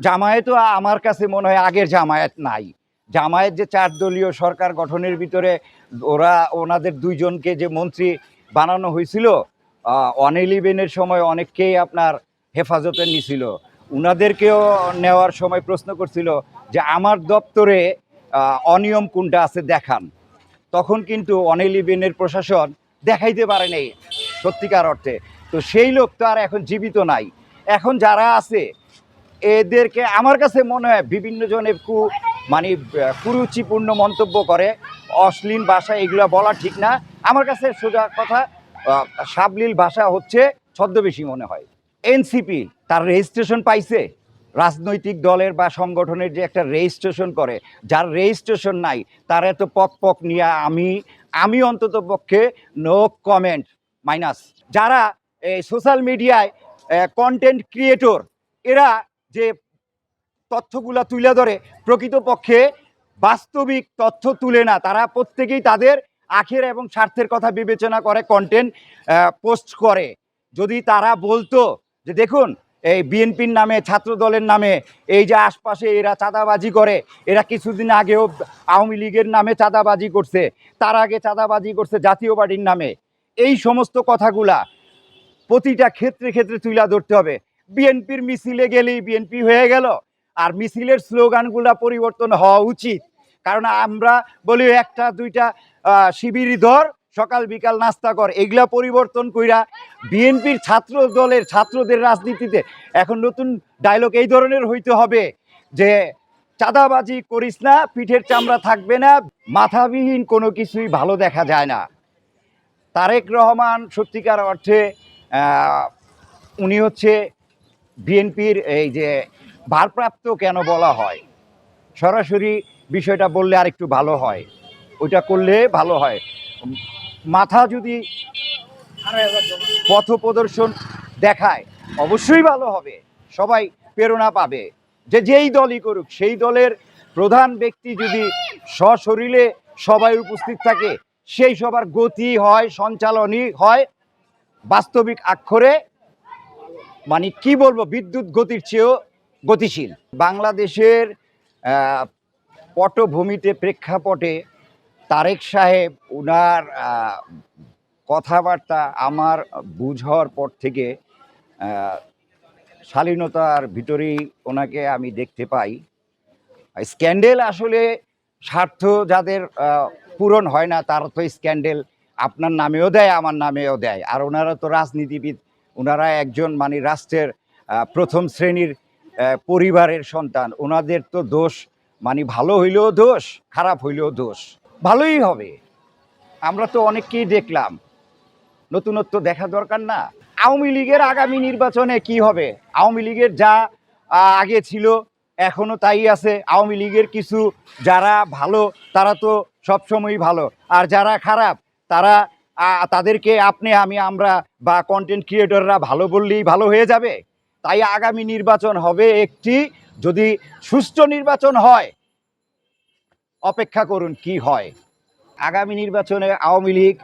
জামায়াতও আমার কাছে মনে হয় আগের জামায়াত নাই। জামায়াত যে চার দলীয় সরকার গঠনের ভিতরে ওরা ওনাদের দুইজনকে যে মন্ত্রী বানানো হয়েছিল অনিল ইবেনের সময় অনেককেই আপনার হেফাজতে নিছিল। উনাদেরকেও নেওয়ার সময় প্রশ্ন করছিল যে আমার দপ্তরে অনিয়ম কোনটা আছে দেখান। তখন কিন্তু অনিল ইবেনের প্রশাসন দেখাইতে পারে নাই সত্যিকার অর্থে। তো সেই লোক তো আর এখন জীবিত নাই। এখন যারা আছে এদেরকে আমার কাছে মনে হয় বিভিন্ন জনের কু মানে কুরুচিপূর্ণ মন্তব্য করে। অশ্লীল ভাষা এগুলো বলা ঠিক না। আমার কাছে সোজা কথা সাবলীল ভাষা হচ্ছে ছদ্মবেশী মনে হয়। এনসিপি তার রেজিস্ট্রেশন পাইছে? রাজনৈতিক দলের বা সংগঠনের যে একটা রেজিস্ট্রেশন করে, যার রেজিস্ট্রেশন নাই, তার এত পক পক নিয়ে আমি আমি অন্তত পক্ষে নো কমেন্ট মাইনাস যারা এই সোশ্যাল মিডিয়ায় কন্টেন্ট ক্রিয়েটর এরা যে তথ্যগুলা তুলে ধরে, প্রকৃতপক্ষে বাস্তবিক তথ্য তুলে না। তারা প্রত্যেকেই তাদের আখের এবং স্বার্থের কথা বিবেচনা করে কন্টেন্ট পোস্ট করে। যদি তারা বলতো যে, দেখুন, এই বিএনপির নামে ছাত্র দলের নামে, এই যে আশপাশে এরা চাঁদাবাজি করে, এরা কিছুদিন আগেও আওয়ামী লীগের নামে চাঁদাবাজি করছে, তার আগে চাঁদাবাজি করছে জাতীয় পার্টির নামে। এই সমস্ত কথাগুলা প্রতিটা ক্ষেত্রে ক্ষেত্রে তুলে ধরতে হবে। বিএনপির মিছিলে গেলেই বিএনপি হয়ে গেল। আর মিছিলের স্লোগানগুলা পরিবর্তন হওয়া উচিত। কারণ আমরা বলি একটা দুইটা আহ, শিবির ধর সকাল বিকাল নাস্তা কর। এগুলা পরিবর্তন কইরা বিএনপির ছাত্র দলের ছাত্রদের রাজনীতিতে এখন নতুন ডায়লগ এই ধরনের হইতে হবে যে চাঁদাবাজি করিস না পিঠের চামড়া থাকবে না মাথাবিহীন কোনো কিছুই ভালো দেখা যায় না। তারেক রহমান সত্যিকার অর্থে উনি হচ্ছে বিএনপির এই যে ভারপ্রাপ্ত কেন বলা হয়? সরাসরি বিষয়টা বললে আর একটু ভালো হয়। ওইটা করলে ভালো হয়। মাথা যদি পথ প্রদর্শন দেখায়, অবশ্যই ভালো হবে। সবাই প্রেরণা পাবে যে যেই দলই করুক, সেই দলের প্রধান ব্যক্তি যদি সশরীরে সবাই উপস্থিত থাকে, সেই সবার গতি হয়, সঞ্চালনই হয়। বাস্তবিক আক্ষরে মানে কি বলব বিদ্যুৎ গতির চেয়েও গতিশীল। বাংলাদেশের পটভূমিতে প্রেক্ষাপটে তারেক সাহেব আহ, কথাবার্তা আমার বুঝ হওয়ার পর থেকে শালীনতার ভিতরেই ওনাকে আমি দেখতে পাই। স্ক্যান্ডেল আসলে স্বার্থ যাদের পূরণ হয় না তারা তো স্ক্যান্ডেল আপনার নামেও দেয় আমার নামেও দেয়। আর ওনারা তো রাজনীতিবিদ ওনারা একজন মানে রাষ্ট্রের প্রথম শ্রেণির পরিবারের সন্তান। ওনাদের তো দোষ মানে ভালো হইলেও দোষ, খারাপ হইলেও দোষ। ভালোই হবে। আমরা তো অনেককেই দেখলাম। নতুনত্ব দেখা দরকার না। আওয়ামী লীগের আগামী নির্বাচনে কি হবে? আওয়ামী লীগের যা আগে ছিল, এখনও তাই আছে। আওয়ামী লীগের কিছু যারা ভালো, তারা তো সবসময়ই ভালো। আর যারা খারাপ, তারা তাদেরকে আপনি, আমি, আমরা বা কন্টেন্ট ক্রিয়েটররা ভালো বললেই ভালো হয়ে যাবে। তাই আগামী নির্বাচন হবে একটি, যদি সুষ্ঠু নির্বাচন হয়, অপেক্ষা করুন কি হয়। আগামী নির্বাচনে আওয়ামী লীগ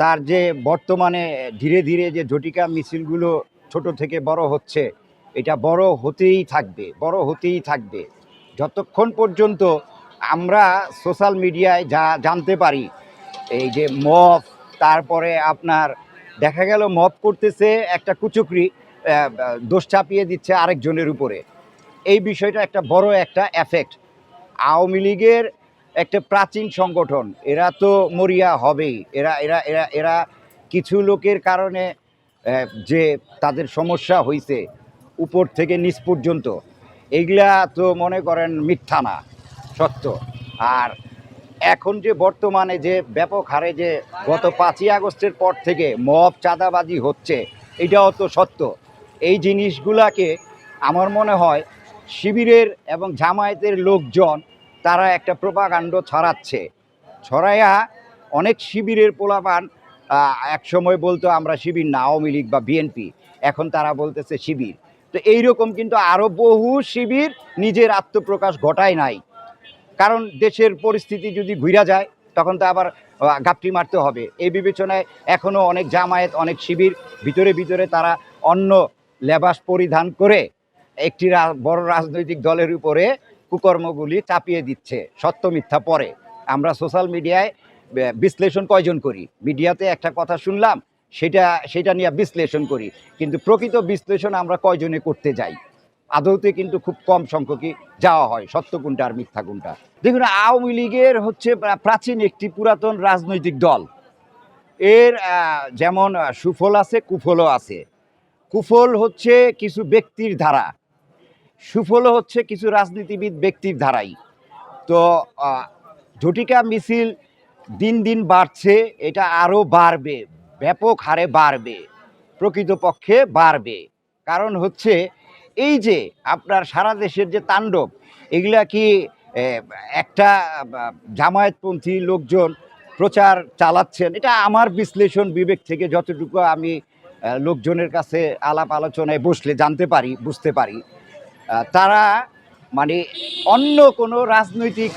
তার যে বর্তমানে ধীরে ধীরে যে ঝটিকা মিছিলগুলো ছোট থেকে বড় হচ্ছে, এটা বড় হতেই থাকবে, বড় হতেই থাকবে। যতক্ষণ পর্যন্ত আমরা সোশ্যাল মিডিয়ায় যা জানতে পারি, এই যে মফ তারপরে আপনার দেখা গেল মপ করতেছে একটা কুচুকরি দোষ চাপিয়ে দিচ্ছে আরেকজনের উপরে। এই বিষয়টা একটা বড় একটা এফেক্ট আওয়ামী লীগের একটা প্রাচীন সংগঠন, এরা তো মরিয়া হবেই। এরা এরা এরা এরা কিছু লোকের কারণে যে তাদের সমস্যা হয়েছে উপর থেকে নিচ পর্যন্ত। এইগুলা তো মনে করেন মিথ্যা না, সত্য। আর এখন যে বর্তমানে যে ব্যাপক হারে যে গত পাঁচই আগস্টের পর থেকে মব চাঁদাবাজি হচ্ছে, এটাও তো সত্য। এই জিনিসগুলাকে আমার মনে হয় শিবিরের এবং জামায়াতের লোকজন তারা একটা প্রপাকাণ্ড ছড়াচ্ছে। ছড়াইয়া অনেক শিবিরের পোলাপান এক সময় বলতো আমরা শিবির না, আওয়ামী লীগ বা বিএনপি, এখন তারা বলতেছে শিবির। তো এইরকম কিন্তু আরও বহু শিবির নিজের আত্মপ্রকাশ ঘটায় নাই। কারণ দেশের পরিস্থিতি যদি ঘুরা যায়, তখন তো আবার গাপটি মারতে হবে। এই বিবেচনায় এখনও অনেক জামায়াত, অনেক শিবির, ভিতরে ভিতরে তারা অন্য লেবাস পরিধান করে একটি বড় রাজনৈতিক দলের উপরে কুকর্মগুলি চাপিয়ে দিচ্ছে, সত্য মিথ্যা পরে। আমরা সোশ্যাল মিডিয়ায় বিশ্লেষণ কয়জন করি? মিডিয়াতে একটা কথা শুনলাম, সেটা সেটা নিয়ে বিশ্লেষণ করি। কিন্তু প্রকৃত বিশ্লেষণ আমরা কয়জনে করতে যাই? আদৌতে কিন্তু খুব কম সংখ্যকই যাওয়া হয়, সত্য কোনটা আর মিথ্যা কোনটা? দেখুন, আওয়ামী লীগের হচ্ছে প্রাচীন একটি পুরাতন রাজনৈতিক দল। এর যেমন সুফল আছে, কুফলও আছে। কুফল হচ্ছে কিছু ব্যক্তির ধারা। সুফল হচ্ছে কিছু রাজনীতিবিদ ব্যক্তির ধারাই। তো ঝটিকা মিছিল দিন দিন বাড়ছে, এটা আরও বাড়বে, ব্যাপক হারে বাড়বে, প্রকৃতপক্ষে বাড়বে। কারণ হচ্ছে এই যে আপনার সারা দেশের যে তাণ্ডব, এগুলা কি একটা জামায়াতপন্থী লোকজন প্রচার চালাচ্ছেন? এটা আমার বিশ্লেষণ বিবেক থেকে যতটুকু আমি লোকজনের কাছে আলাপ আলোচনায় বসলে জানতে পারি, বুঝতে পারি। তারা মানে অন্য কোনো রাজনৈতিক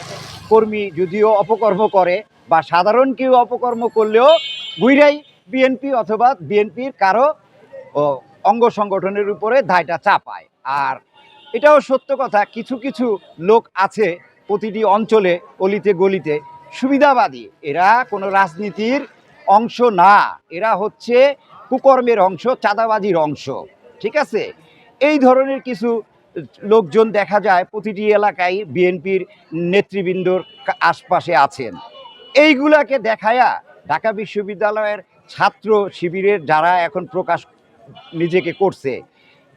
কর্মী যদিও অপকর্ম করে বা সাধারণ কেউ অপকর্ম করলেও গুইরাই বিএনপি অথবা বিএনপির কারও অঙ্গ সংগঠনের উপরে দায়টা চাপায়। আর এটাও সত্য কথা, কিছু কিছু লোক আছে প্রতিটি অঞ্চলে, অলিতে গলিতে, সুবিধাবাদী। এরা কোনো রাজনীতির অংশ না। এরা হচ্ছে কুকর্মের অংশ, চাঁদাবাজির অংশ। ঠিক আছে? এই ধরনের কিছু লোকজন দেখা যায় প্রতিটি এলাকায় বিএনপির নেতৃবৃন্দর আশপাশে আছেন। এইগুলাকে দেখায়া ঢাকা বিশ্ববিদ্যালয়ের ছাত্র শিবিরের যারা এখন প্রকাশ নিজেকে করছে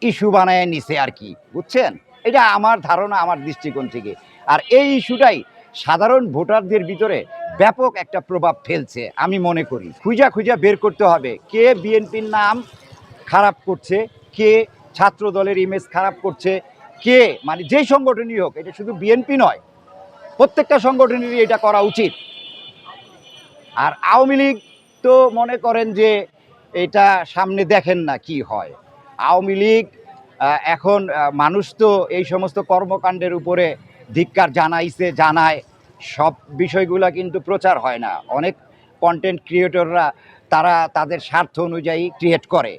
ইস্যু বানায় নিছে আর কি, বুঝছেন? এটা আমার ধারণা, আমার দৃষ্টিকোণ থেকে। আর এই ইস্যুটাই সাধারণ ভোটারদের ভিতরে ব্যাপক একটা প্রভাব ফেলছে, আমি মনে করি। খুঁজা খুঁজা বের করতে হবে, কে বিএনপির নাম খারাপ করছে, কে ছাত্র দলের ইমেজ খারাপ করছে, কে মানে যেই সংগঠনই হোক, এটা শুধু বিএনপি নয়, প্রত্যেকটা সংগঠনেরই এটা করা উচিত। আর আওয়ামী লীগ তো মনে করেন যে এটা সামনে দেখেন না কি হয়। আওয়ামী লীগ এখন মানুষ তো এই সমস্ত কর্মকাণ্ডের উপরে ধিক্কার জানাইছে, জানায়। সব বিষয়গুলা কিন্তু প্রচার হয় না। অনেক কন্টেন্ট ক্রিয়েটররা তারা তাদের স্বার্থ অনুযায়ী ক্রিয়েট করে।